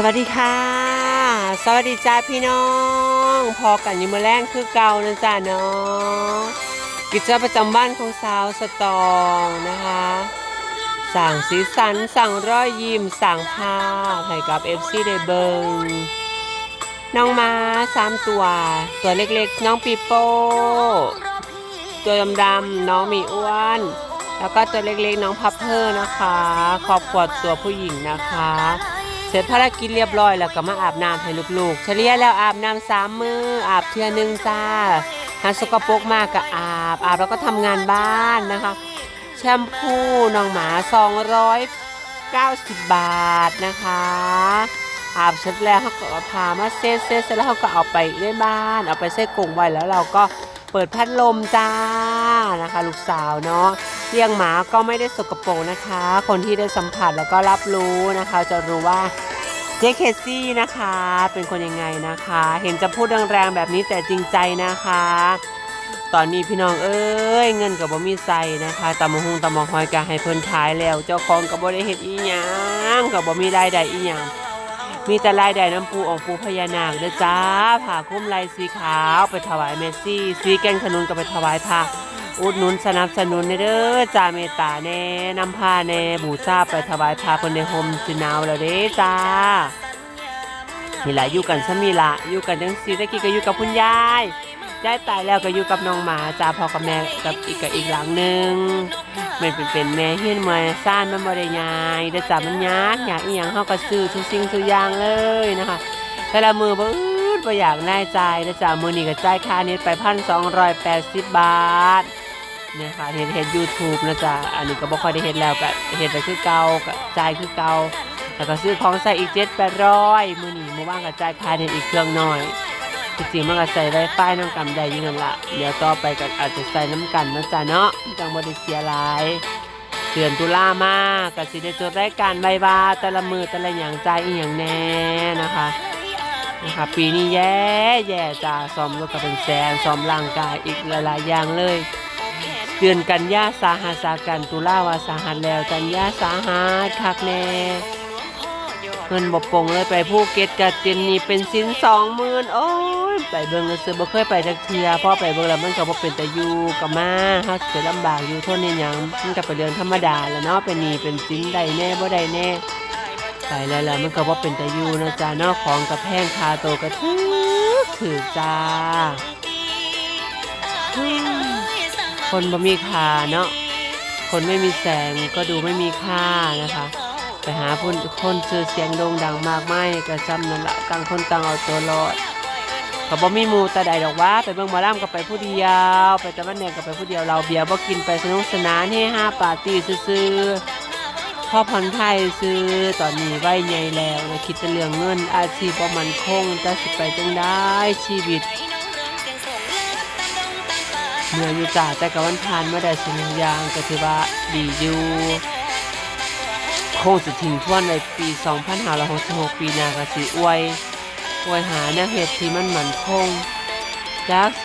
สวัสดีค่ะ สวัสดีจ้าพี่น้อง พอกันอยิมอแรงคือเก่านะจ้าเนาะกิจประจำบ้านของสาวสตองนะคะสั่งสีสันสั่งรอยยิ้มสั่งภาพให้กับ FC ได้เบิงน้องม้าสามตัว ตัวเล็กๆ น้องปีโป้ ตัวดำๆน้องมีอ้วน แล้วก็ตัวเล็กๆ น้องพับเพอร์นะคะครอบครัวตัวผู้หญิงนะคะ เสร็จภารกิจเรียบร้อยแล้วก็มาอาบน้ำให้ลูกๆ เฉลี่ยแล้วอาบน้ำสามมืออาบเทื่อหนึงจ้าถ้าสกปรกมากก็อาบ อาบแล้วก็ทำงานบ้านนะคะ แชมพูน้องหมา 290 บาทนะคะ อาบเสร็จแล้วเขาก็เอาพามาเซ็ตเซ็ตเสร็จแล้วเขาก็เอาไปในบ้าน เอาไปใส่กรงไว้แล้วเราก็เปิดพัดลมจ้านะคะ ลูกสาวเนาะ เลี้ยงหมาก็ไม่ได้สกปรกนะคะ คนที่ได้สัมผัสแล้วก็รับรู้นะคะ จะรู้ว่าเจ๊เคซี่นะคะ เป็นคนยังไงนะคะ เห็นจะพูดแรงๆแบบนี้แต่จริงใจนะคะ ตอนนี้พี่น้องเอ้ยเงินกับบ่มีใส่นะคะตำมะฮุงตำมะฮอยกะให้เพิ่นขายแล้ว เจ้าของกับบ่ได้เฮ็ดอีหยังกับบ่มีรายได้อีหยังมีแต่รายได้น้ำปูองค์ปูพญานาคเด้อจ้าผ้าคุ้มลายสีขาวไปถวายเมสซี่ สีแกงขนุนก็ไปถวายพระ อุดหนุนสนับสนุนเด้อจ้าเมตตาแน่นำผ้าแน่บูชาไปถวายพระคนในโฮมสินาวแล้วเด้จ้านี่ละอยู่กันซะมีละอยู่กันจังซีตะกี้ก็อยู่กับคุณยายยายตายแล้วก็อยู่กับน้องหมาจ้าพ่อกับแม่กับอีกกับอีกหลังหนึ่งมันเป็นเป็นแม่เฮียนมาซ่านมันบ่ได้ยายเด้จ้ามันยากอยากอีหยังเฮาก็ซื้อทุกสิ่งทุกอย่างเลยนะคะแต่ละมือบ่อืดบ่อยากได้จ่ายนะจ๊ะมือนี้ก็จ่ายค่าเน็ตไปพันสองร้อยแปดสิบบาท เนี่ยค่ะเห็นเห็นยูทูบนะจ๊ะอันนี้ก็บ่ค่อยได้เห็นแล้วก็เห็นไปคือเก่าก็จ่ายคือเก่าแล้วก็ซื้อของใส่อีกเจ็ดแปดร้อยมือนี้มือว่างก็จ่ายค่าเน็ตอีกเครื่องหน่อยจริงๆมันก็ใส่ไวไฟน้ำกันได้อยังนั่นละเดี๋ยวต่อไปก็อาจจะใส่น้ำกันนะจ๊ะเนาะจังบ่ได้เสียหลายเดือนตุลามากก็สิได้จดรายการใบวาแต่ละมือแต่ละอย่างใจายอีหยังแน่นะคะนะคะปีนี้แย่แย่จ้าซ้อมรถก็เป็นแสนซ้อมร่างกายอีกหลายๆอย่างเลย เดือนกันยาสาหัสากันตุลาวาสาหัสแล้วกันยาสาหัสคักแน่เงินบกปงเลยไปภูเก็ตกับเจนนี่เป็นสินสองหมื่นโอ้ยไปเบิ่งเลยซื้อบ่เคยไปจักเทื่อพราะไปเบิ่งแล้วมันก็บ่เป็นแตะอยู่กับมาเฮาสิลำบากอยู่ทนในหยังมันก็เป็นเรื่องธรรมดาแล้วเนาะเป็นนี้เป็นสินได้แน่บ่ได้แน่ไปแล้วล่ะมันก็บ่เป็นแตะอยู่นะจ๊ะนาะของกับแพงคาโตวก็ถือถือจ้า คนบ่มีค่าเนาะคนไม่มีแสงก็ดูไม่มีค่านะคะ ไปหาคนคนชื่อเสียงโด่งดังมากมายก็จำนั่นละต่างคนต่างเอาตัวรอดก็บ่มีหมู่แต่ใดดอกว่าไปเบิ่งหมอลำก็ไปผู้เดียว ไปตะวันแดงก็ไปผู้เดียวเราเบียร์บ่กินไปสนุกสนานเฮฮาปาร์ตี้ซื่อพ่อพันไทยซื้อตอนนี้วัยใหญ่แล้วคิดแต่เรื่องเงินอาชีพบ่มันคงจะสิไปจังได้ชีวิต เมื่อยอยู่จ้าแต่กับวันผ่านมาได้สิ่งอย่างก็ถือว่าดีอยู่คงจะทิ้งทวนในปี 2566 ปีหน้าก็สิอวยอวยหาแนวเหตุที่มันหมั่นคงจาก